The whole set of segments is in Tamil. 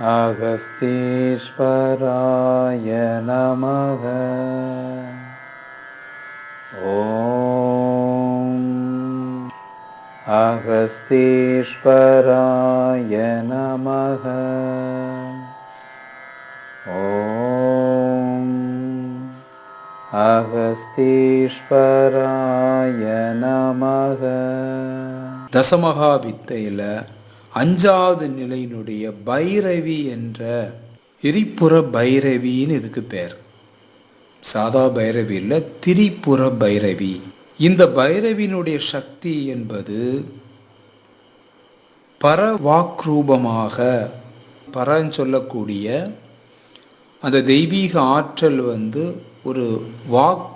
अगस्तीश्वराय नमः ॐ अगस्तीश्वराय नमः ॐ अगस्तीश्वराय नमः दशमः वित्तैल அஞ்சாவது நிலையினுடைய பைரவி என்ற எரிப்புற பைரவின்னு இதுக்கு பேர். சாதா பைரவி இல்லை திரிபுற பைரவி. இந்த பைரவியினுடைய சக்தி என்பது பரவாக்ரூபமாக பரன்னு சொல்லக்கூடிய அந்த தெய்வீக ஆற்றல் வந்து ஒரு வாக்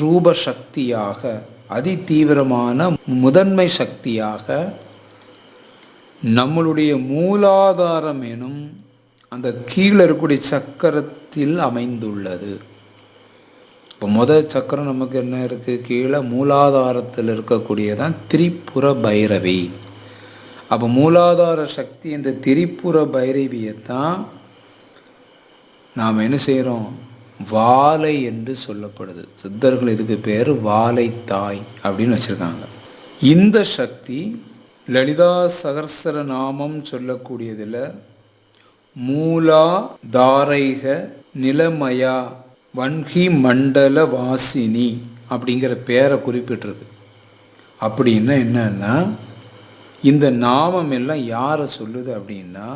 ரூப சக்தியாக அதி தீவிரமான முதன்மை சக்தியாக நம்மளுடைய மூலாதாரம் எனும் அந்த கீழே இருக்கக்கூடிய சக்கரத்தில் அமைந்துள்ளது. இப்போ முதல் சக்கரம் நமக்கு என்ன இருக்குது கீழே மூலாதாரத்தில் இருக்கக்கூடியதான் திரிபுர பைரவி. அப்போ மூலாதார சக்தி இந்த திரிபுர பைரவியை தான் நாம் என்ன செய்கிறோம் வாழை என்று சொல்லப்படுது. சித்தர்கள் இதுக்கு பேர் வாலை தாய் அப்படின்னு வச்சுருக்காங்க. இந்த சக்தி லலிதா சகர்சர நாமம் சொல்லக்கூடியதில் மூலா தாரைக நிலமயா வன்கி மண்டல வாசினி அப்படிங்கிற பேரை குறிப்பிட்டிருக்கு. அப்படின்னா என்னன்னா இந்த நாமம் எல்லாம் யாரை சொல்லுது அப்படின்னா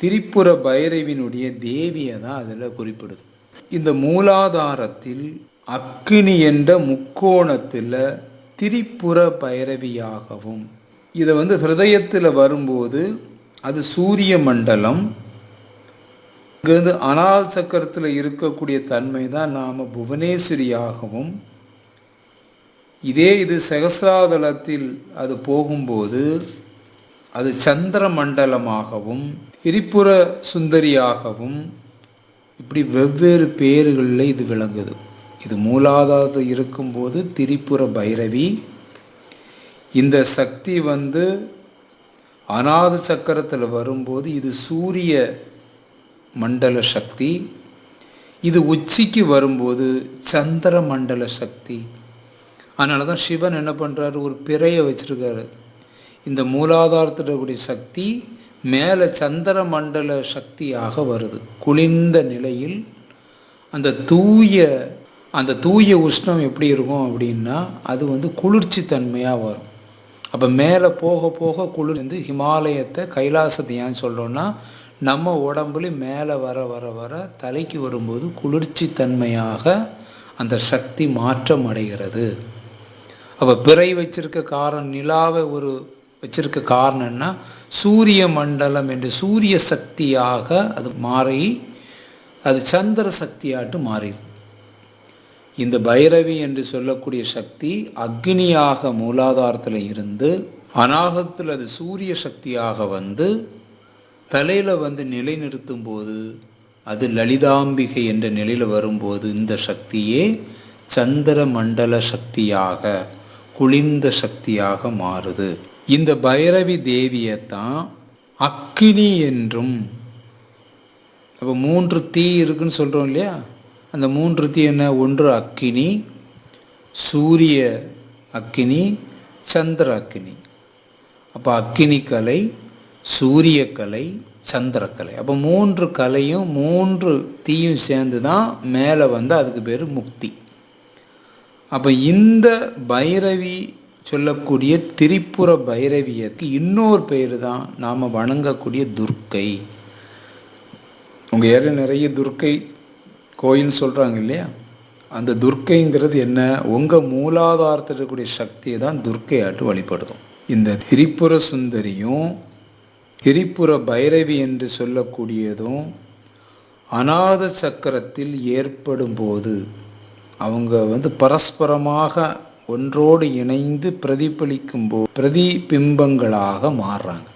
திரிபுர பைரவினுடைய தேவியை தான் அதில் குறிப்பிடுது. இந்த மூலாதாரத்தில் அக்கினி என்ற முக்கோணத்தில் திரிபுர பைரவியாகவும். இதை வந்து ஹிருதயத்தில் வரும்போது அது சூரிய மண்டலம். இங்கேருந்து அனால் சக்கரத்தில் இருக்கக்கூடிய தன்மை தான் நாம் புவனேஸ்வரியாகவும். இதே இது சகசிராதலத்தில் அது போகும்போது அது சந்திர மண்டலமாகவும் திரிபுர சுந்தரியாகவும் இப்படி வெவ்வேறு பேர்களில் இது விளங்குது. இது மூலாதாரத்தில் இருக்கும்போது திரிபுர பைரவி. இந்த சக்தி வந்து அநாத சக்கரத்தில் வரும்போது இது சூரிய மண்டல சக்தி. இது உச்சிக்கு வரும்போது சந்திர மண்டல சக்தி. அதனால தான் சிவன் என்ன பண்ணுறாரு ஒரு பிறையை வச்சுருக்காரு. இந்த மூலாதாரத்தில் இருக்கக்கூடிய சக்தி மேலே சந்திர மண்டல சக்தியாக வருது. குளிர்ந்த நிலையில் அந்த தூய அந்த தூய உஷ்ணம் எப்படி இருக்கும் அப்படின்னா அது வந்து குளிர்ச்சி தன்மையாக வரும். அப்போ மேலே போக போக குளிர் வந்து ஹிமாலயத்தை கைலாசத்தை ஏன் சொல்கிறோன்னா நம்ம உடம்புல மேலே வர வர வர தலைக்கு வரும்போது குளிர்ச்சி தன்மையாக அந்த சக்தி மாற்றம் அடைகிறது. அப்போ பிறை வச்சிருக்க காரணம் நிலாவை ஒரு வச்சிருக்க காரணம்னா சூரிய மண்டலம் என்று சூரிய சக்தியாக அது மாறி அது சந்திர சக்தியாட்டு மாறிடுது இந்த பைரவி என்று சொல்லக்கூடிய சக்தி அக்னியாக மூலாதாரத்தில் இருந்து அநாகத்தில் அது சூரிய சக்தியாக வந்து தலையில் வந்து நிலைநிறுத்தும் போது அது லலிதாம்பிகை என்ற நிலையில் வரும்போது இந்த சக்தியே சந்திர மண்டல சக்தியாக குளிர்ந்த சக்தியாக மாறுது. இந்த பைரவி தேவியை தான் அக்கினி என்றும் அப்போ மூன்று தீ இருக்குன்னு சொல்கிறோம் இல்லையா? அந்த மூன்று தீ என்ன? ஒன்று அக்கினி சூரிய அக்கினி சந்திர அக்கினி. அப்போ அக்கினி கலை சூரிய கலை சந்திரக்கலை அப்போ மூன்று கலையும் மூன்று தீயும் சேர்ந்து தான் மேலே வந்து அதுக்கு பேர் முக்தி. அப்போ இந்த பைரவி சொல்லக்கூடிய திரிபுர பைரவியருக்கு இன்னொரு பேர் தான் நாம் வணங்கக்கூடிய துர்க்கை. உங்கள் ஏற நிறைய துர்க்கை கோயில் சொல்கிறாங்க இல்லையா? அந்த துர்க்கைங்கிறது என்ன? உங்கள் மூலாதாரத்தில் இருக்கக்கூடிய சக்தியை தான் துர்க்கையாட்டு வழிபடுதும். இந்த திரிபுர சுந்தரியும் திரிபுர பைரவி என்று சொல்லக்கூடியதும் அநாத சக்கரத்தில் ஏற்படும் போது அவங்க வந்து பரஸ்பரமாக ஒன்றோடு இணைந்து பிரதிபலிக்கும் போ பிரதிபிம்பங்களாக மாறுறாங்க.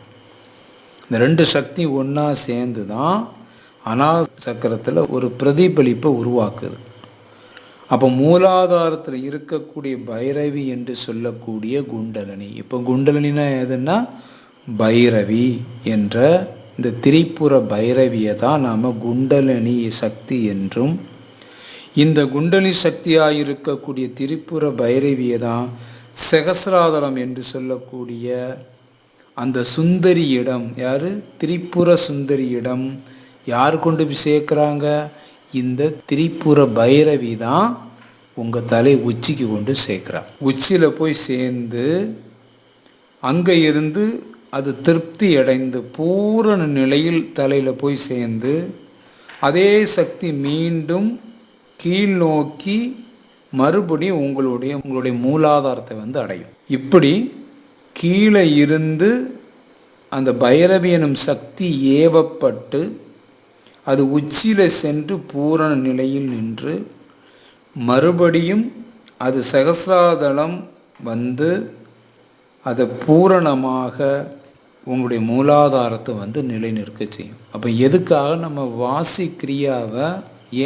இந்த ரெண்டு சக்தி ஒன்றா சேர்ந்து தான் அனா சக்கரத்தில் ஒரு பிரதிபலிப்பை உருவாக்குது. அப்போ மூலாதாரத்தில் இருக்கக்கூடிய பைரவி என்று சொல்லக்கூடிய குண்டலினி. இப்போ குண்டலினா எதுன்னா? பைரவி என்ற இந்த திரிபுர பைரவியை தான் நாம் குண்டலினி சக்தி என்றும் இந்த குண்டலி சக்தியாக இருக்கக்கூடிய திரிபுர பைரவியை தான் சகசிராதலம் என்று சொல்லக்கூடிய அந்த சுந்தரியிடம் யார்? திரிபுர சுந்தரியிடம் யார் கொண்டு போய் சேர்க்குறாங்க இந்த திரிபுர பைரவி தான் உங்கள் தலை உச்சிக்கு கொண்டு சேர்க்குறான் உச்சியில் போய் சேர்ந்து அங்கே இருந்து அது திருப்தி அடைந்து பூரண நிலையில் தலையில் போய் சேர்ந்து அதே சக்தி மீண்டும் கீழ் நோக்கி மறுபடியும் உங்களுடைய உங்களுடைய மூலாதாரத்தை வந்து அடையும். இப்படி கீழே இருந்து அந்த பைரவி எனும் சக்தி ஏவப்பட்டு அது உச்சியில் சென்று பூரண நிலையில் நின்று மறுபடியும் அது சகசிராதளம் வந்து அதை பூரணமாக உங்களுடைய மூலாதாரத்தை வந்து நிலைநிற்க செய்யும். அப்போ எதுக்காக நம்ம வாசி கிரியாவை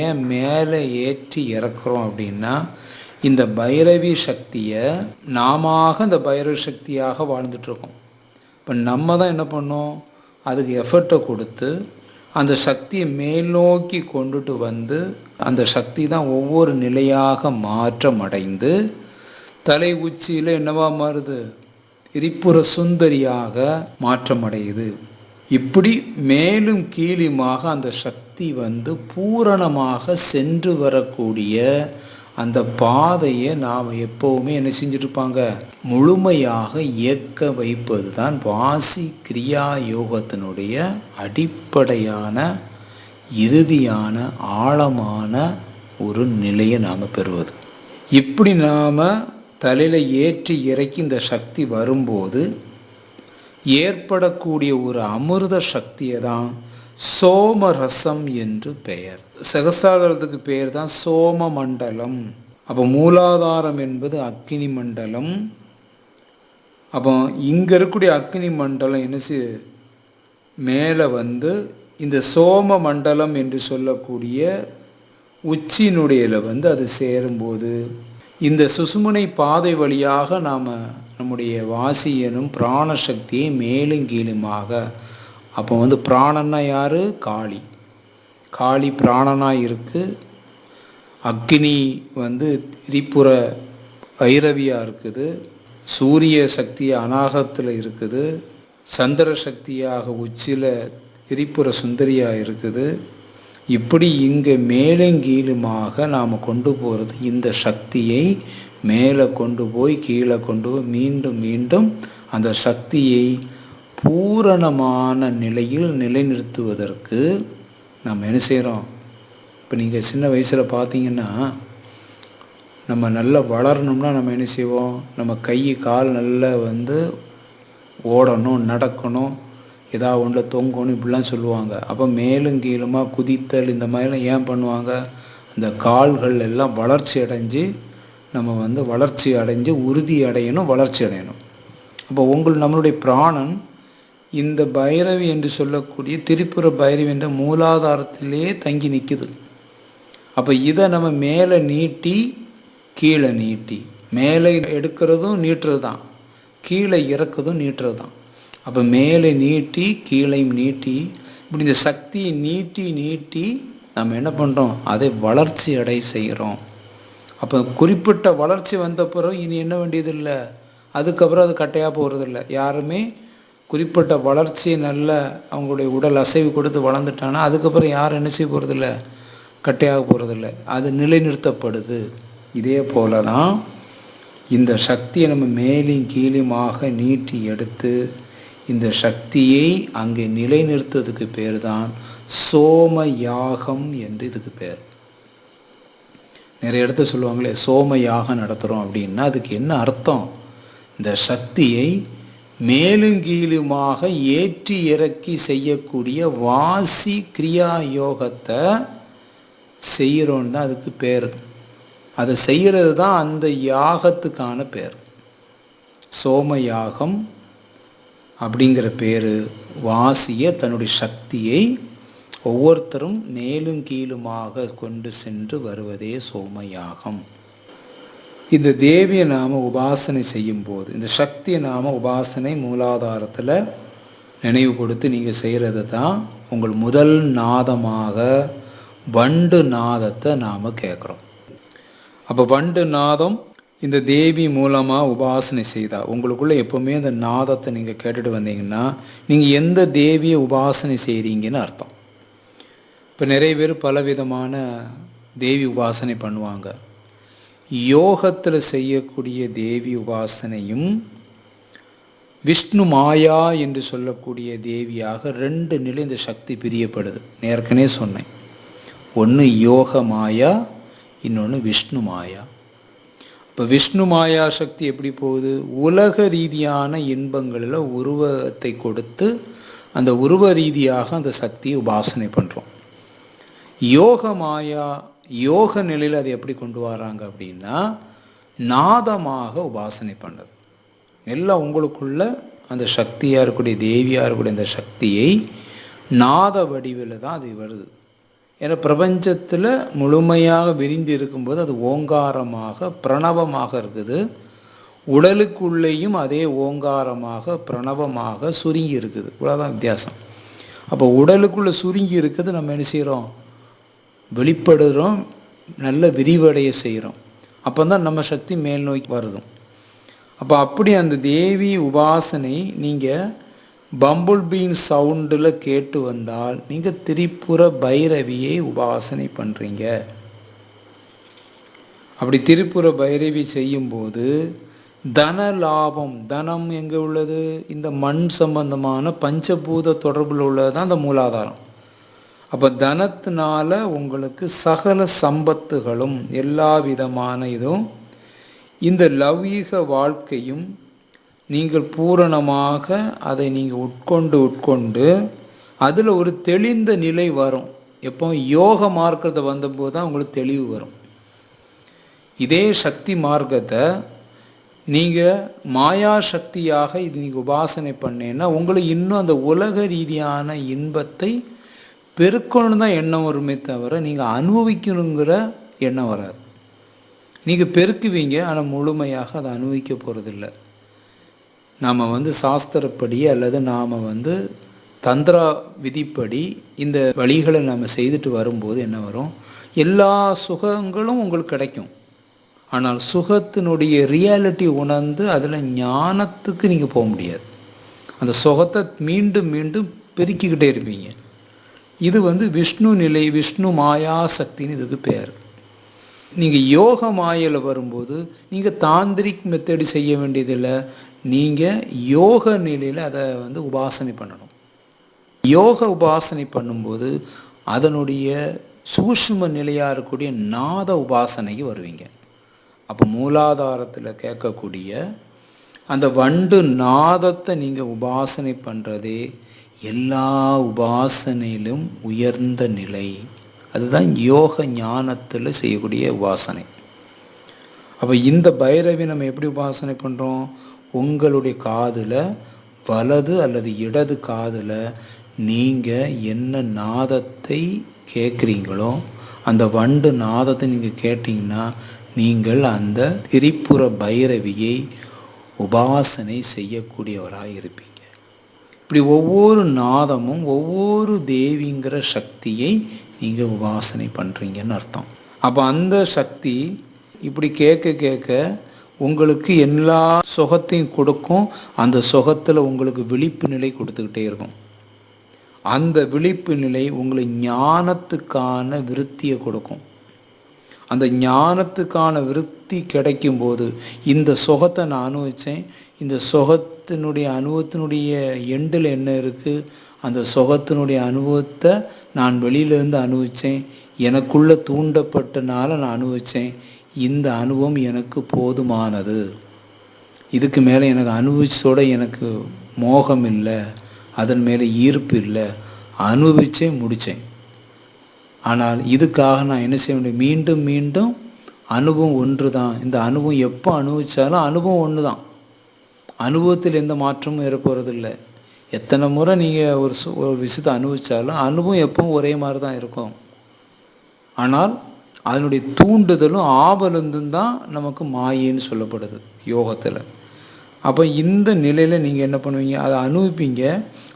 ஏன் மேலே ஏற்றி இறக்குறோம் அப்படின்னா இந்த பைரவி சக்தியை நாம இந்த பைரவி சக்தியாக வாழ்ந்துட்டுருக்கோம் இப்போ நம்ம தான் என்ன பண்ணோம்? அதுக்கு எஃபர்ட்டை கொடுத்து அந்த சக்தியை மேல் நோக்கி கொண்டுட்டு வந்து அந்த சக்தி தான் ஒவ்வொரு நிலையாக மாற்றம் அடைந்து தலை உச்சியில் என்னவா மாறுது? திரிபுர சுந்தரியாக மாற்றம் அடையுது இப்படி மேலும் கீழுமாக அந்த சக்தி வந்து பூரணமாக சென்று வரக்கூடிய அந்த பாதையை நாம் எப்போவுமே என்ன செஞ்சுட்ருப்பாங்க முழுமையாக இயக்க வைப்பது தான் வாசி கிரியா யோகத்தினுடைய அடிப்படையான இறுதியான ஆழமான ஒரு நிலையை நாம் பெறுவது. இப்படி நாம் தலையில் ஏற்றி இறக்கி இந்த சக்தி வரும்போது ஏற்படக்கூடிய ஒரு அமிர்த சக்தியை தான் சோமரசம் என்று பெயர். சகசாகரத்துக்கு பெயர் தான் சோம மண்டலம் அப்போ மூலாதாரம் என்பது அக்னி மண்டலம். அப்போ இங்கே இருக்கக்கூடிய அக்னி மண்டலம் என்ன மேலே வந்து இந்த சோம மண்டலம் என்று சொல்லக்கூடிய உச்சியினுடையில வந்து அது சேரும்போது இந்த சுசுமுனை பாதை வழியாக நாம் நம்முடைய வாசியனும் பிராணசக்தியை பிராண மேலும் கீழுமாக அப்போ வந்து பிராணன்னா யார்? காளி. காளி பிராணனாக இருக்குது அக்னி வந்து திரிபுர வைரவியாக இருக்குது. சூரிய சக்தி அநாகத்தில் இருக்குது. சந்திர சக்தியாக உச்சியில் திரிபுர சுந்தரியாக இருக்குது. இப்படி இங்கே மேலும் கீழுமாக நாம் கொண்டு போகிறது இந்த சக்தியை மேலே கொண்டு போய் கீழே கொண்டு போய் மீண்டும் மீண்டும் அந்த சக்தியை பூரணமான நிலையில் நிலைநிறுத்துவதற்கு நாம் என்ன செய்கிறோம் இப்போ நீங்கள் சின்ன வயசில் பார்த்தீங்கன்னா நம்ம நல்லா வளரணும்னா நம்ம என்ன செய்வோம்? நம்ம கை கால் நல்லா வந்து ஓடணும் நடக்கணும். ஏதாவது ஒன்றில் தொங்கணும் இப்படிலாம் சொல்லுவாங்க. அப்போ மேலும் கீழுமாக குதித்தல் இந்த மாதிரிலாம் ஏன் பண்ணுவாங்க? அந்த கால்கள் எல்லாம் வளர்ச்சி அடைஞ்சு நம்ம வந்து வளர்ச்சி அடைஞ்சு உறுதி அடையணும் வளர்ச்சி அடையணும். அப்போ உங்கள் நம்மளுடைய பிராணன் இந்த பைரவி என்று சொல்லக்கூடிய திரிபுர பைரவி என்ற மூலாதாரத்திலே தங்கி நிற்குது. அப்போ இதை நம்ம மேலே நீட்டி கீழே நீட்டி. மேலே எடுக்கிறதும் நீட்டுறது தான் கீழே இறக்குறதும் நீட்டுறது தான் அப்போ மேலே நீட்டி கீழையும் நீட்டி. இப்படி இந்த சக்தியை நீட்டி நீட்டி நம்ம என்ன பண்ணுறோம் அதை வளர்ச்சி அடை செய்கிறோம். அப்போ குறிப்பிட்ட வளர்ச்சி வந்த பிறகு இனி என்ன வேண்டியதில்லை? அதுக்கப்புறம் அது கட்டையாக போகிறதில்ல யாருமே குறிப்பிட்ட வளர்ச்சி நல்ல அவங்களுடைய உடல் அசைவு கொடுத்து வளர்ந்துட்டாங்கன்னா அதுக்கப்புறம் யாரும் என்ன செய்ய போகிறதில்ல கட்டையாக போகிறதில்ல அது நிலைநிறுத்தப்படுது. இதே போல தான் இந்த சக்தியை நம்ம மேலும் கீழுமாக நீட்டி எடுத்து இந்த சக்தியை அங்கே நிலைநிறுத்துவதுக்கு பேர் தான் சோம யாகம் என்று இதுக்கு பேர். நிறைய இடத்துல சொல்லுவாங்களே சோம யாகம் நடத்துகிறோம் அப்படின்னா அதுக்கு என்ன அர்த்தம்? இந்த சக்தியை மேலும் கீழுமாக ஏற்றி இறக்கி செய்யக்கூடிய வாசி கிரியா யோகத்தை செய்கிறோன்னு தான் அதுக்கு பேர். அதை செய்கிறது தான் அந்த யாகத்துக்கான பேர். சோம யாகம் அப்படிங்கிற பேர் வாசிய தன்னுடைய சக்தியை ஒவ்வொருத்தரும் மேலும் கீழுமாக கொண்டு சென்று வருவதே சோமயாகம். இந்த தேவியை நாம் உபாசனை செய்யும்போது இந்த சக்தியை நாம் உபாசனை மூலாதாரத்தில் நினைவுபடுத்தி நீங்கள் செய்கிறது தான் உங்கள் முதல் நாதமாக வண்டு நாதத்தை நாம் கேட்குறோம் அப்போ வண்டு நாதம் இந்த தேவி மூலமாக உபாசனை செய்தால் உங்களுக்குள்ளே எப்போவுமே இந்த நாதத்தை நீங்கள் கேட்டுட்டு வந்தீங்கன்னா நீங்கள் எந்த தேவியை உபாசனை செய்கிறீங்கன்னு அர்த்தம். இப்போ நிறைய பேர் பலவிதமான தேவி உபாசனை பண்ணுவாங்க. யோகத்தில் செய்யக்கூடிய தேவி உபாசனையும் விஷ்ணு மாயா என்று சொல்லக்கூடிய தேவியாக ரெண்டு நிலை இந்த சக்தி பிரியப்படுது. ஏற்கனவே சொன்னேன். ஒன்று யோக மாயா இன்னொன்று விஷ்ணு மாயா. இப்போ விஷ்ணு மாயா சக்தி எப்படி போகுது? உலக ரீதியான இன்பங்களில் உருவத்தை கொடுத்து அந்த உருவ ரீதியாக அந்த சக்தியை உபாசனை பண்ணுறோம் யோக மாயா யோக நிலையில் அதை எப்படி கொண்டு வராங்க அப்படின்னா நாதமாக உபாசனை பண்ணுறது எல்லாம் உங்களுக்குள்ள அந்த சக்தியாக இருக்கக்கூடிய தேவியாக இருக்கக்கூடிய அந்த சக்தியை நாத வடிவில் தான் அது வருது. ஏன்னா பிரபஞ்சத்தில் முழுமையாக விரிந்து இருக்கும்போது அது ஓங்காரமாக பிரணவமாக இருக்குது. உடலுக்குள்ளேயும் அதே ஓங்காரமாக பிரணவமாக சுருங்கி இருக்குது. இவ்வளோதான் வித்தியாசம். அப்போ உடலுக்குள்ளே சுருங்கி இருக்குது நம்ம என்ன செய்கிறோம் வெளிப்படுறோம் நல்ல விரிவடைய செய்கிறோம் அப்போ தான் நம்ம சக்தி மேல் நோக்கி அப்போ அப்படி அந்த தேவி உபாசனை நீங்கள் பம்புல் பீன் சவுண்டில் கேட்டு வந்தால் நீங்கள் திரிபுர பைரவியை உபாசனை பண்ணுறீங்க அப்படி திரிபுர பைரவி செய்யும்போது தன லாபம் தனம் எங்கே உள்ளது? இந்த மண் சம்பந்தமான பஞ்சபூத தொடர்பில் உள்ளது தான் அந்த மூலாதாரம். அப்போ தனத்தினால உங்களுக்கு சகல சம்பத்துகளும் எல்லா விதமான இதுவும் இந்த லௌகீக வாழ்க்கையும் நீங்கள் பூரணமாக அதை நீங்கள் உட்கொண்டு உட்கொண்டு அதில் ஒரு தெளிந்த நிலை வரும். எப்போ? யோக மார்க்கத்தை வந்தபோது தான் உங்களுக்கு தெளிவு வரும். இதே சக்தி மார்க்கத்தை நீங்கள் மாயா சக்தியாக இது நீங்கள் உபாசனை பண்ணேன்னா உங்களுக்கு இன்னும் அந்த உலக ரீதியான இன்பத்தை பெருக்கணும்னு தான் எண்ணம் வருமே தவிர நீங்கள் அனுபவிக்கணுங்கிற எண்ணம் வராது. நீங்கள் பெருக்குவீங்க ஆனால் முழுமையாக அதை அனுபவிக்க போகிறதில்ல நாம் வந்து சாஸ்திரப்படி அல்லது நாம் வந்து தந்திரா விதிப்படி இந்த வழிகளை நாம் செய்துட்டு வரும்போது என்ன வரும்? எல்லா சுகங்களும் உங்களுக்கு கிடைக்கும். ஆனால் சுகத்தினுடைய ரியாலிட்டி உணர்ந்து அதில் ஞானத்துக்கு நீங்கள் போக முடியாது. அந்த சுகத்தை மீண்டும் மீண்டும் பெருக்கிக்கிட்டே இருப்பீங்க. இது வந்து விஷ்ணு நிலை விஷ்ணு மாயா சக்தின்னு இதுக்கு பேர். நீங்கள் யோக மாயில் வரும்போது நீங்கள் தாந்திரிக் மெத்தடி செய்ய வேண்டியதில்லை. நீங்கள் யோக நிலையில் அதை வந்து உபாசனை பண்ணணும். யோக உபாசனை பண்ணும்போது அதனுடைய சூஷ்ம நிலையாக இருக்கக்கூடிய நாத உபாசனைக்கு வருவீங்க. அப்போ மூலாதாரத்தில் கேட்கக்கூடிய அந்த வண்டு நாதத்தை நீங்கள் உபாசனை பண்ணுறதே எல்லா உபாசனையிலும் உயர்ந்த நிலை. அதுதான் யோக ஞானத்தில் செய்யக்கூடிய உபாசனை. அப்போ இந்த பைரவி நம்ம எப்படி உபாசனை பண்ணுறோம் உங்களுடைய காதில் வலது அல்லது இடது காதில் நீங்கள் என்ன நாதத்தை கேட்குறீங்களோ அந்த வண்டு நாதத்தை நீங்கள் கேட்டிங்கன்னா நீங்கள் அந்த திரிபுர பைரவியை உபாசனை செய்யக்கூடியவராக இருப்பீங்க இப்படி ஒவ்வொரு நாதமும் ஒவ்வொரு தேவிங்கிற சக்தியை நீங்கள் உபாசனை பண்ணுறீங்கன்னு அர்த்தம். அப்போ அந்த சக்தி இப்படி கேட்க கேட்க உங்களுக்கு எல்லா சுகத்தையும் கொடுக்கும். அந்த சுகத்தில் உங்களுக்கு விழிப்பு நிலை கொடுத்துக்கிட்டே இருக்கும். அந்த விழிப்பு நிலை உங்களை ஞானத்துக்கான விருத்தியை கொடுக்கும். அந்த ஞானத்துக்கான விருத்தி கிடைக்கும்போது இந்த சுகத்தை நான் அனுபவித்தேன் இந்த சுகத்தினுடைய அனுபவத்தினுடைய எண்டில் என்ன இருக்குது அந்த சுகத்தினுடைய அனுபவத்தை நான் வெளியிலேருந்து அனுபவித்தேன் எனக்குள்ளே தூண்டப்பட்டனால நான் அனுபவித்தேன் இந்த அனுபவம் எனக்கு போதுமானது. இதுக்கு மேலே எனக்கு அனுபவிச்சோட எனக்கு மோகம் இல்லை அதன் மேலே ஈர்ப்பு இல்லை. அனுபவிச்சே முடித்தேன் ஆனால் இதுக்காக நான் என்ன செய்ய முடியும்? மீண்டும் மீண்டும் அனுபவம் ஒன்று தான் இந்த அனுபவம் எப்போ அனுபவித்தாலும் அனுபவம் ஒன்று தான் அனுபவத்தில் எந்த மாற்றமும் ஏற்படுறதில்ல. எத்தனை முறை நீங்கள் ஒரு சு ஒரு விஷயத்தை அனுபவித்தாலும் அனுபவம் எப்பவும் ஒரே மாதிரி தான் இருக்கும். ஆனால் அதனுடைய தூண்டுதலும் ஆவலுந்தும் தான் நமக்கு மாயின்னு சொல்லப்படுது யோகத்தில். அப்போ இந்த நிலையில் நீங்கள் என்ன பண்ணுவீங்க? அதை அனுபவிப்பீங்க.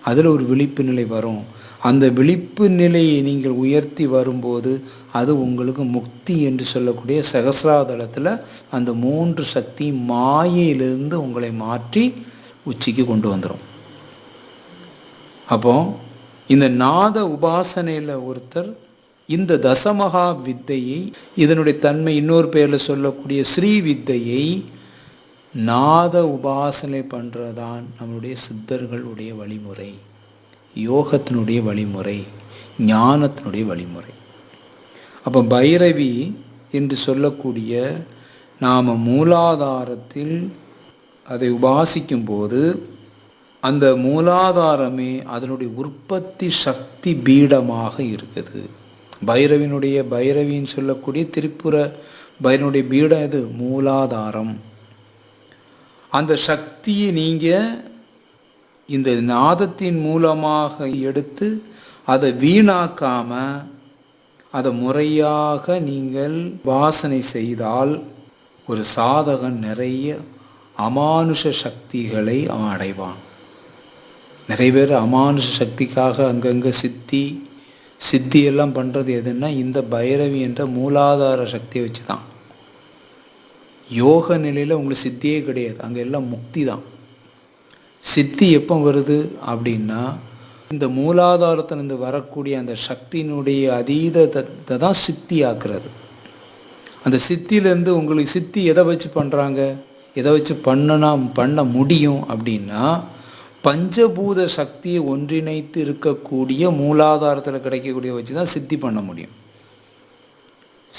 அதில் ஒரு விழிப்பு நிலை வரும். அந்த விழிப்பு நிலையை நீங்கள் உயர்த்தி வரும்போது அது உங்களுக்கு முக்தி என்று சொல்லக்கூடிய சகசிராதளத்தில் அந்த மூன்று சக்தி மாயையிலிருந்து உங்களை மாற்றி உச்சிக்கு கொண்டு வந்துடும் அப்போ இந்த நாத உபாசனையில் ஒருத்தர் இந்த தசமகா வித்தையை இதனுடைய தன்மை இன்னொரு பெயரில் சொல்லக்கூடிய ஸ்ரீ வித்தையை நாத உபாசனை பண்ணுறதான் நம்மளுடைய சித்தர்களுடைய வழிமுறை. யோகத்தினுடைய வழிமுறை ஞானத்தினுடைய வழிமுறை. அப்போ பைரவி என்று சொல்லக்கூடிய நாம் மூலாதாரத்தில் அதை உபாசிக்கும் போது அந்த மூலாதாரமே அதனுடைய உற்பத்தி சக்தி பீடமாக இருக்குது. பைரவினுடைய பைரவின்னு சொல்லக்கூடிய திரிபுர பைரனுடைய பீடம் எது? மூலாதாரம். அந்த சக்தியை நீங்கள் இந்த நாதத்தின் மூலமாக எடுத்து அதை வீணாக்காமல் அதை முறையாக நீங்கள் வாசனை செய்தால் ஒரு சாதகன் நிறைய அமானுஷ சக்திகளை அவன் அடைவான். நிறைய பேர் அமானுஷ சக்திக்காக அங்கங்கே சித்தி சித்தியெல்லாம் பண்ணுறது எதுன்னா இந்த பைரவி என்ற மூலாதார சக்தியை வச்சு தான் யோக நிலையில் உங்களுக்கு சித்தியே கிடையாது. அங்கே எல்லாம் முக்தி தான். சித்தி எப்போ வருது அப்படின்னா இந்த மூலாதாரத்திலிருந்து வரக்கூடிய அந்த சக்தியினுடைய அதீதத்தை தான் சித்தி ஆக்குறது. அந்த சித்தியிலேருந்து உங்களுக்கு சித்தி எதை வச்சு பண்ணுறாங்க எதை வச்சு பண்ணனா பண்ண முடியும் அப்படின்னா பஞ்சபூத சக்தியை ஒன்றிணைத்து இருக்கக்கூடிய மூலாதாரத்தில் கிடைக்கக்கூடிய வச்சு தான் சித்தி பண்ண முடியும்.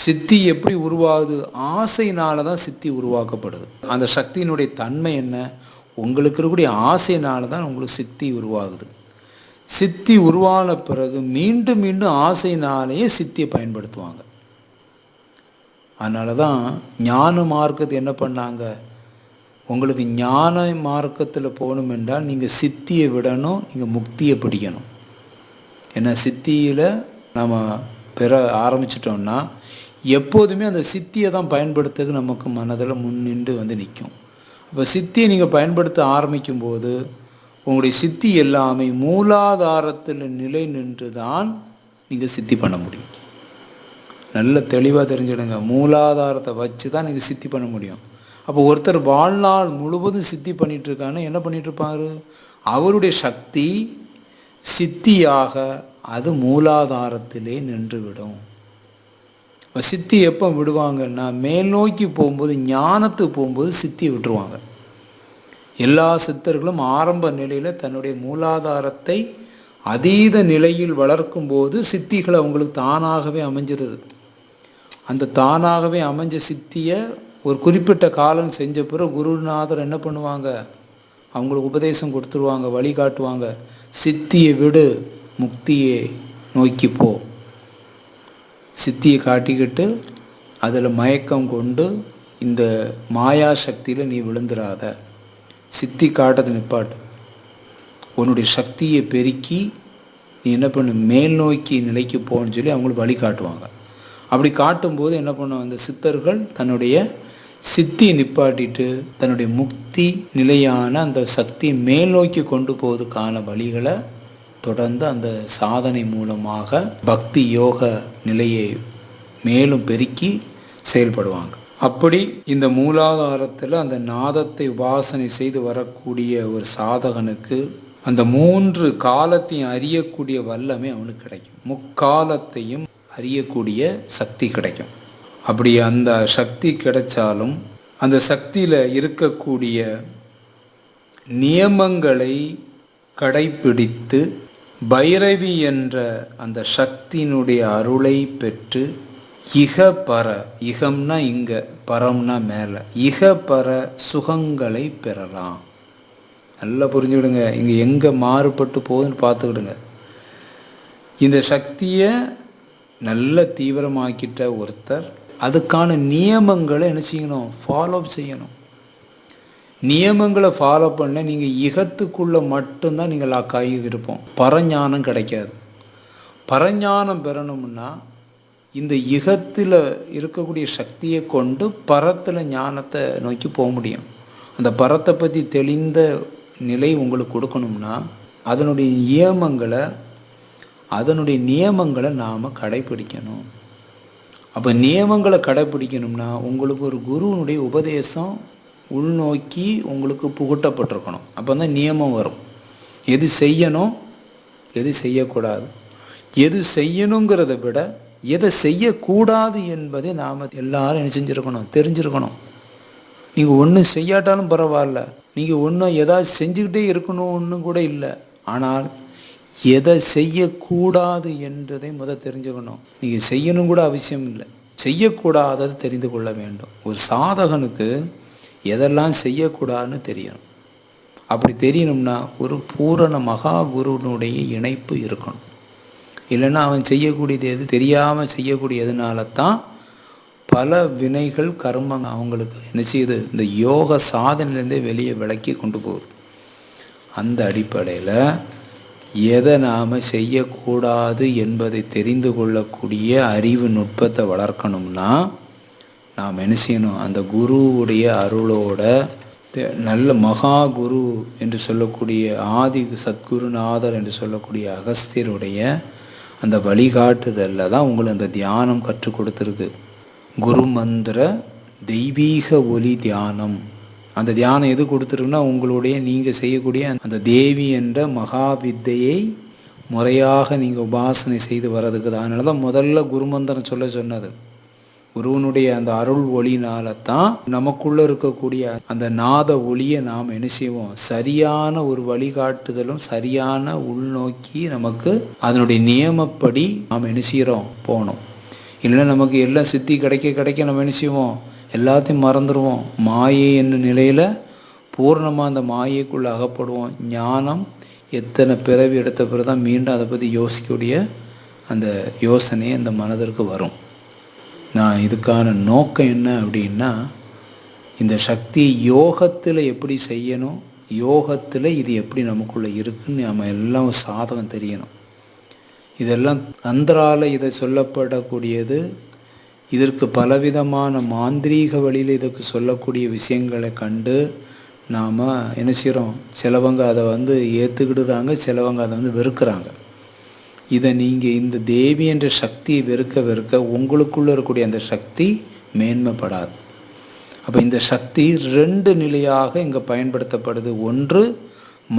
சித்தி எப்படி உருவாகுது? ஆசையினால தான் சித்தி உருவாக்கப்படுது. அந்த சக்தியினுடைய தன்மை என்ன? உங்களுக்கு இருக்கக்கூடிய ஆசையினால தான் உங்களுக்கு சித்தி உருவாகுது. சித்தி உருவான பிறகு மீண்டும் மீண்டும் ஆசையினாலேயே சித்தியை பயன்படுத்துவாங்க. அதனால தான் ஞான மார்க்கத்தை என்ன பண்ணாங்க? உங்களுக்கு ஞான மார்க்கத்தில் போகணும் என்றால் நீங்கள் சித்தியை விடணும் நீங்கள் முக்தியை பிடிக்கணும். ஏன்னா சித்தியில் நம்ம பெற ஆரம்பிச்சிட்டோம்னா எப்போதுமே அந்த சித்தியை தான் பயன்படுத்துறதுக்கு நமக்கு மனதில் முன்னின்று வந்து நிற்கும் அப்போ சித்தியை நீங்கள் பயன்படுத்த ஆரம்பிக்கும் போது உங்களுடைய சித்தி எல்லாமே மூலாதாரத்தில் நிலை நின்று தான் நீங்கள் சித்தி பண்ண முடியும். நல்ல தெளிவாக தெரிஞ்சிடுங்க. மூலாதாரத்தை வச்சு தான் நீங்கள் சித்தி பண்ண முடியும். அப்போ ஒருத்தர் வாழ்நாள் முழுவதும் சித்தி பண்ணிட்டு இருக்கான்னு என்ன பண்ணிட்டு இருப்பாரு அவருடைய சக்தி சித்தியாக அது மூலாதாரத்திலே நின்றுவிடும். சித்தி எப்போ விடுவாங்கன்னா மேல் நோக்கி போகும்போது ஞானத்துக்கு போகும்போது சித்தியை விட்டுருவாங்க. எல்லா சித்தர்களும் ஆரம்ப நிலையில் தன்னுடைய மூலாதாரத்தை அதீத நிலையில் வளர்க்கும் போது சித்திகள் அவங்களுக்கு தானாகவே அமைஞ்சிருது. அந்த தானாகவே அமைஞ்ச சித்தியை ஒரு குறிப்பிட்ட காலம் செஞ்ச பிறகு குருநாதர் என்ன பண்ணுவாங்க? அவங்களுக்கு உபதேசம் கொடுத்துருவாங்க வழிகாட்டுவாங்க. சித்தியை விடு முக்தியை நோக்கி போ. சித்தியை காட்டிக்கிட்டு அதில் மயக்கம் கொண்டு இந்த மாயா சக்தியில் நீ விழுந்துடாத சித்தி காட்டது நிப்பாட்டு. உன்னுடைய சக்தியை பெருக்கி நீ என்ன பண்ணு மேல் நோக்கி நிலைக்கு போன்னு சொல்லி அவங்களுக்கு வழி காட்டுவாங்க. அப்படி காட்டும்போது என்ன பண்ணும் அந்த சித்தர்கள் தன்னுடைய சித்தியை நிப்பாட்டிட்டு தன்னுடைய முக்தி நிலையான அந்த சக்தியை மேல் நோக்கி கொண்டு போவதுக்கான வழிகளை தொடர்ந்து அந்த சாதனை மூலமாக பக்தி யோக நிலையை மேலும் பெருக்கி செயல்படுவாங்க. அப்படி இந்த மூலாதாரத்தில் அந்த நாதத்தை உபாசனை செய்து வரக்கூடிய ஒரு சாதகனுக்கு அந்த மூன்று காலத்தையும் அறியக்கூடிய வல்லமை அவனுக்கு கிடைக்கும். முக்காலத்தையும் அறியக்கூடிய சக்தி கிடைக்கும். அப்படி அந்த சக்தி கிடைச்சாலும் அந்த சக்தியில் இருக்கக்கூடிய நியமங்களை கடைப்பிடித்து பைரவி என்ற அந்த சக்தியினுடைய அருளை பெற்று இக பர இகம்னா இங்க பரம்னா மேலே இக பர சுகங்களை பெறலாம். நல்லா புரிஞ்சுக்கிடுங்க. இங்கே எங்கே மாறுபட்டு போகுதுன்னு பார்த்துக்கிடுங்க. இந்த சக்தியை நல்ல தீவிரமாக்கிட்ட ஒருத்தர் அதுக்கான நியமங்களை என்ன செய்யணும்? ஃபாலோ செய்யணும். நியமங்களை ஃபாலோ பண்ண நீங்கள் இகத்துக்குள்ளே மட்டும்தான் நீங்கள் லாக்காகி இருப்போம். பரஞானம் கிடைக்காது. பரஞானம் பெறணும்னா இந்த இகத்தில் இருக்கக்கூடிய சக்தியை கொண்டு பரத்தில் ஞானத்தை நோக்கி போக முடியும். அந்த பரத்தை பற்றி தெளிந்த நிலை உங்களுக்கு கொடுக்கணும்னா அதனுடைய நியமங்களை அதனுடைய நியமங்களை நாம் கடைப்பிடிக்கணும் அப்போ நியமங்களை கடைப்பிடிக்கணும்னா உங்களுக்கு ஒரு குருவனுடைய உபதேசம் உள்நோக்கி உங்களுக்கு புகட்டப்பட்டிருக்கணும். அப்போ தான் நியமம் வரும். எது செய்யணும்? எது செய்யக்கூடாது? எது செய்யணுங்கிறத விட எதை செய்யக்கூடாது என்பதை நாம் எல்லாரும் என்ன செஞ்சுருக்கணும்? தெரிஞ்சிருக்கணும். நீங்கள் ஒன்றும் செய்யாட்டாலும் பரவாயில்ல. நீங்கள் ஒன்றும் எதாவது செஞ்சுக்கிட்டே இருக்கணும்னு கூட இல்லை. ஆனால் எதை செய்யக்கூடாது என்றதை முத தெரிஞ்சுக்கணும். நீங்கள் செய்யணும் கூட அவசியம் இல்லை. செய்யக்கூடாதது தெரிந்து கொள்ள வேண்டும். ஒரு சாதகனுக்கு எதெல்லாம் செய்யக்கூடாதுன்னு தெரியணும். அப்படி தெரியணும்னா ஒரு பூரண மகா குருனுடைய இணைப்பு இருக்கணும். இல்லைன்னா அவன் செய்யக்கூடியது எது தெரியாமல் செய்யக்கூடியதுனால தான் பல வினைகள் கர்மம் அவங்களுக்கு என்ன செய்யுது? இந்த யோக சாதனையிலேருந்தே வெளியே விளக்கி கொண்டு போகுது. அந்த அடிப்படையில் எதை நாம் செய்யக்கூடாது என்பதை தெரிந்து கொள்ளக்கூடிய அறிவு நுட்பத்தை வளர்க்கணும்னா நாம் என்ன செய்யணும்? அந்த குருவுடைய அருளோட நல்ல மகா குரு என்று சொல்லக்கூடிய ஆதி சத்குருநாதர் என்று சொல்லக்கூடிய அகஸ்தியருடைய அந்த வழிகாட்டுதலில் தான் உங்களுக்கு அந்த தியானம் கற்றுக் கொடுத்துருக்கு. குரு மந்திர தெய்வீக ஒலி தியானம். அந்த தியானம் எது கொடுத்துருக்குன்னா உங்களுடைய நீங்கள் செய்யக்கூடிய அந்த தேவி என்ற மகா வித்தையை முறையாக நீங்கள் உபாசனை செய்து வர்றதுக்கு தான். அதனால தான் முதல்ல குருமந்திரம் சொல்ல சொன்னது. குருவனுடைய அந்த அருள் ஒளினால தான் நமக்குள்ள இருக்கக்கூடிய அந்த நாத ஒளியை நாம் என்ன செய்வோம்? சரியான ஒரு வழிகாட்டுதலும் சரியான உள்நோக்கி நமக்கு அதனுடைய நியமப்படி நாம் என்ன செய்கிறோம் போகணும். இல்லைன்னா நமக்கு எல்லாம் சித்தி கிடைக்க கிடைக்க நம்ம என்ன செய்வோம்? எல்லாத்தையும் மறந்துடுவோம் மாயை என்னும் நிலையில் பூர்ணமாக அந்த மாயைக்குள்ளே அகப்படுவோம். ஞானம் எத்தனை பிறவி எடுத்த பிறகு தான் மீண்டும் அதை பற்றி யோசிக்கக்கூடிய அந்த யோசனை அந்த மனதிற்கு வரும். நான் இதுக்கான நோக்கம் என்ன அப்படின்னா இந்த சக்தி யோகத்தில் எப்படி செய்யணும் யோகத்தில் இது எப்படி நமக்குள்ளே இருக்குன்னு நம்ம எல்லாம் சாதகம் தெரியணும். இதெல்லாம் தந்திரால இதை சொல்லப்படக்கூடியது இதற்கு பலவிதமான மாந்திரீக வழியில் இதுக்கு சொல்லக்கூடிய விஷயங்களை கண்டு நாம் என்ன செய்கிறோம் சிலவங்க அதை வந்து ஏற்றுக்கிடுதாங்க சிலவங்க அதை வந்து வெறுக்கிறாங்க. இதை நீங்கள் இந்த தேவி என்ற சக்தியை வெறுக்க வெறுக்க உங்களுக்குள்ளே இருக்கக்கூடிய அந்த சக்தி மேன்மைப்படாது. அப்போ இந்த சக்தி ரெண்டு நிலையாக இங்கே பயன்படுத்தப்படுது. ஒன்று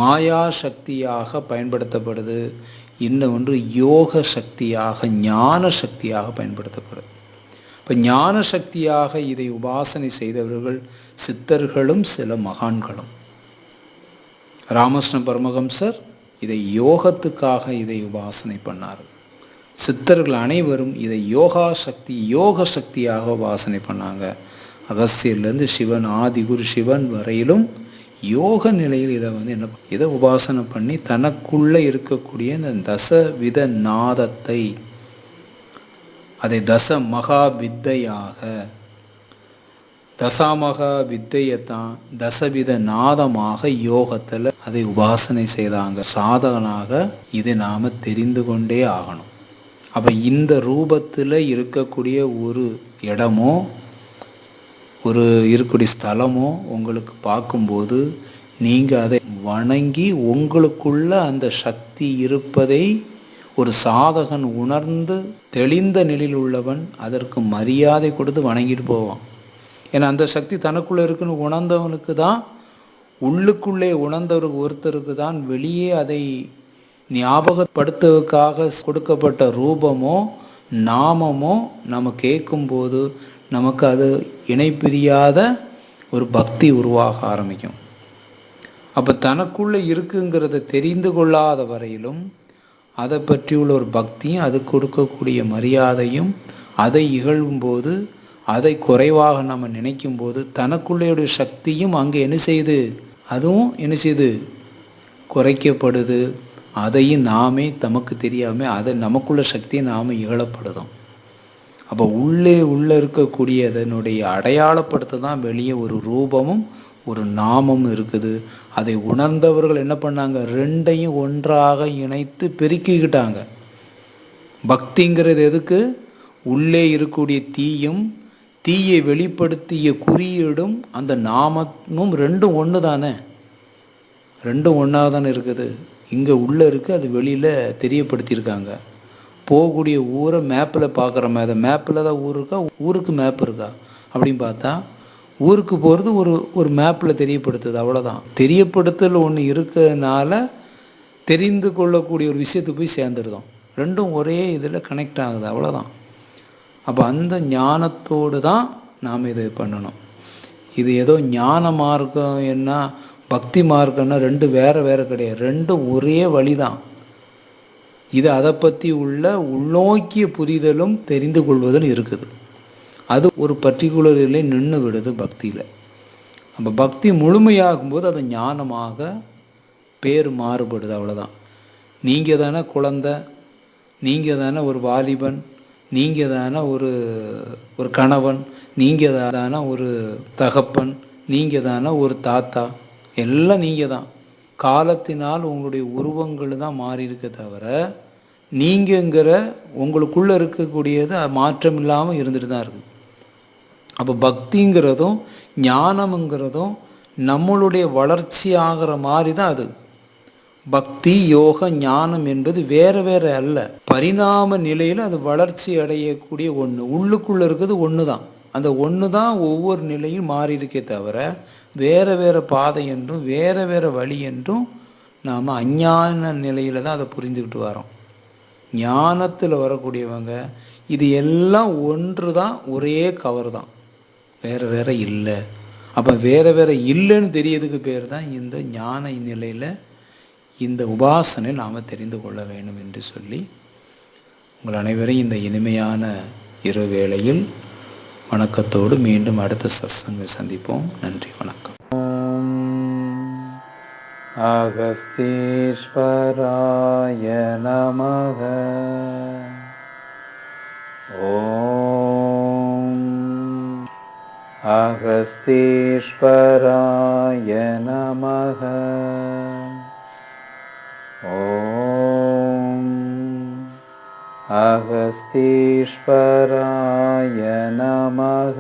மாயா சக்தியாக பயன்படுத்தப்படுது. இன்னொன்று யோக சக்தியாக ஞான சக்தியாக பயன்படுத்தப்படுது. இப்போ ஞான சக்தியாக இதை உபாசனை செய்தவர்கள் சித்தர்களும் சில மகான்களும். ராமகிருஷ்ண பரமஹம்சர் இதை யோகத்துக்காக இதை உபாசனை பண்ணார். சித்தர்கள் அனைவரும் இதை யோகா சக்தி யோக சக்தியாக உபாசனை பண்ணாங்க. அகஸ்தியர்லேருந்து சிவன் ஆதிகுரு சிவன் வரையிலும் யோக நிலையில் இதை வந்து என்ன பண்ண- இதை உபாசனை பண்ணி தனக்குள்ளே இருக்கக்கூடிய இந்த தசவித நாதத்தை அதை தச மகா வித்தையாக தசாமகா வித்தையைத்தான் தசவித நாதமாக யோகத்தில் அதை உபாசனை செய்தாங்க. சாதகனாக இதை நாம் தெரிந்து கொண்டே ஆகணும். அப்போ இந்த ரூபத்தில் இருக்கக்கூடிய ஒரு இடமோ ஒரு இருக்கக்கூடிய ஸ்தலமோ உங்களுக்கு பார்க்கும்போது நீங்கள் அதை வணங்கி உங்களுக்குள்ள அந்த சக்தி இருப்பதை ஒரு சாதகன் உணர்ந்து தெளிந்த நிலையில் உள்ளவன் அதற்கு மரியாதை கொடுத்து வணங்கிட்டு போவான். ஏன்னா அந்த சக்தி தனக்குள்ளே இருக்குன்னு உணர்ந்தவனுக்கு தான் உள்ளுக்குள்ளே உணர்ந்தவருக்கு ஒருத்தருக்கு தான் வெளியே அதை ஞாபகப்படுத்துவதற்காக கொடுக்கப்பட்ட ரூபமோ நாமமோ நம்ம கேட்கும்போது நமக்கு அது இணைப்பிரியாத ஒரு பக்தி உருவாக ஆரம்பிக்கும். அப்போ தனக்குள்ளே இருக்குங்கிறத தெரிந்து கொள்ளாத வரையிலும் அதை பற்றியுள்ள ஒரு பக்தியும் அது கொடுக்கக்கூடிய மரியாதையும் அதை இகழும்போது அதை குறைவாக நம்ம நினைக்கும் போது தனக்குள்ளேயுடைய சக்தியும் அங்கே என்ன செய்யுது? அதுவும் என்ன செய்யுது? குறைக்கப்படுது. அதையும் நாமே தமக்கு தெரியாமல் அதை நமக்குள்ள சக்தியை நாம் இகழப்படுதோம். அப்போ உள்ளே உள்ளே இருக்கக்கூடிய அதனுடைய அடையாளப்படுத்த தான் வெளியே ஒரு ரூபமும் ஒரு நாமமும் இருக்குது. அதை உணர்ந்தவர்கள் என்ன பண்ணாங்க? ரெண்டையும் ஒன்றாக இணைத்து பெருக்கிக்கிட்டாங்க. பக்திங்கிறது எதுக்கு? உள்ளே இருக்கக்கூடிய தீயும் தீயை வெளிப்படுத்திய குறியீடும் அந்த நாமமும் ரெண்டும் ஒன்று தானே? ரெண்டும் ஒன்றா தானே இருக்குது. இங்கே உள்ளே இருக்குது அது வெளியில் தெரியப்படுத்தியிருக்காங்க. போகக்கூடிய ஊரை மேப்பில் பார்க்குற மாதிரி மேப்பில் தான் ஊர் இருக்கா? ஊருக்கு மேப் இருக்கா? அப்படின்னு பார்த்தா ஊருக்கு போகிறது ஒரு ஒரு மேப்பில் தெரியப்படுத்துது அவ்வளோதான் தெரியப்படுத்தல் ஒன்று இருக்கிறதுனால தெரிந்து கொள்ளக்கூடிய ஒரு விஷயத்துக்கு போய் சேர்ந்துருதோம். ரெண்டும் ஒரே இதில் கனெக்ட் ஆகுது அவ்வளோதான் அப்போ அந்த ஞானத்தோடு தான் நாம் இதை பண்ணணும். இது ஏதோ ஞான மார்க்கம் என்ன பக்தி மார்க்கம்னா ரெண்டு வேறு வேறு கிடையாது. ரெண்டும் ஒரே வழி தான். இது அதை பற்றி உள்ள உள்நோக்கிய புரிதலும் தெரிந்து கொள்வதும் இருக்குது. அது ஒரு பர்டிகுலர் இதில் நின்று விடுது பக்தியில். அப்போ பக்தி முழுமையாகும்போது அது ஞானமாக பேர் மாறுபடுது அவ்வளோதான் நீங்கள் தானே குழந்த நீங்கள் தானே ஒரு வாலிபன் நீங்கள் தானே ஒரு ஒரு கணவன் நீங்கள் தானே ஒரு தகப்பன் நீங்கள் தானே ஒரு தாத்தா எல்லாம் நீங்கள் தான் காலத்தினால் உங்களுடைய உருவங்கள் தான் மாறி இருக்க தவிர நீங்கங்கிற உங்களுக்குள்ளே இருக்கக்கூடியது மாற்றம் இல்லாமல் இருந்துட்டு தான் இருக்குது அப்போ பக்திங்கிறதும் ஞானம்ங்கிறதும் நம்மளுடைய வளர்ச்சி ஆகிற மாதிரி தான் அது. பக்தி யோக ஞானம் என்பது வேறு வேறு அல்ல. பரிணாம நிலையில் அது வளர்ச்சி அடையக்கூடிய ஒன்று உள்ளுக்குள்ளே இருக்கிறது ஒன்று தான் அந்த ஒன்று தான் ஒவ்வொரு நிலையும் மாறி இருக்கே தவிர வேறு வேறு பாதை என்றும் வேறு வேறு வழி என்றும் நாம் அஞ்ஞான நிலையில் தான் அதை புரிஞ்சுக்கிட்டு வரோம். ஞானத்தில் வரக்கூடியவங்க இது எல்லாம் ஒன்று தான் ஒரே கவர் தான். வேறு வேறு இல்லை. அப்போ வேறு வேறு இல்லைன்னு தெரியறதுக்கு பேர் தான் இந்த ஞான நிலையில் இந்த உபாசனை நாம் தெரிந்து கொள்ள வேண்டும் என்று சொல்லி உங்கள் அனைவரையும் இந்த இனிமையான இரு வேளையில் வணக்கத்தோடு மீண்டும் அடுத்த சத்சங்கை சந்திப்போம். நன்றி வணக்கம். அகஸ்தீஸ்வராய நமக. ஓம் அகஸ்தீஸ்வராய நமக. ॐ अगस्तीश्वराय नमः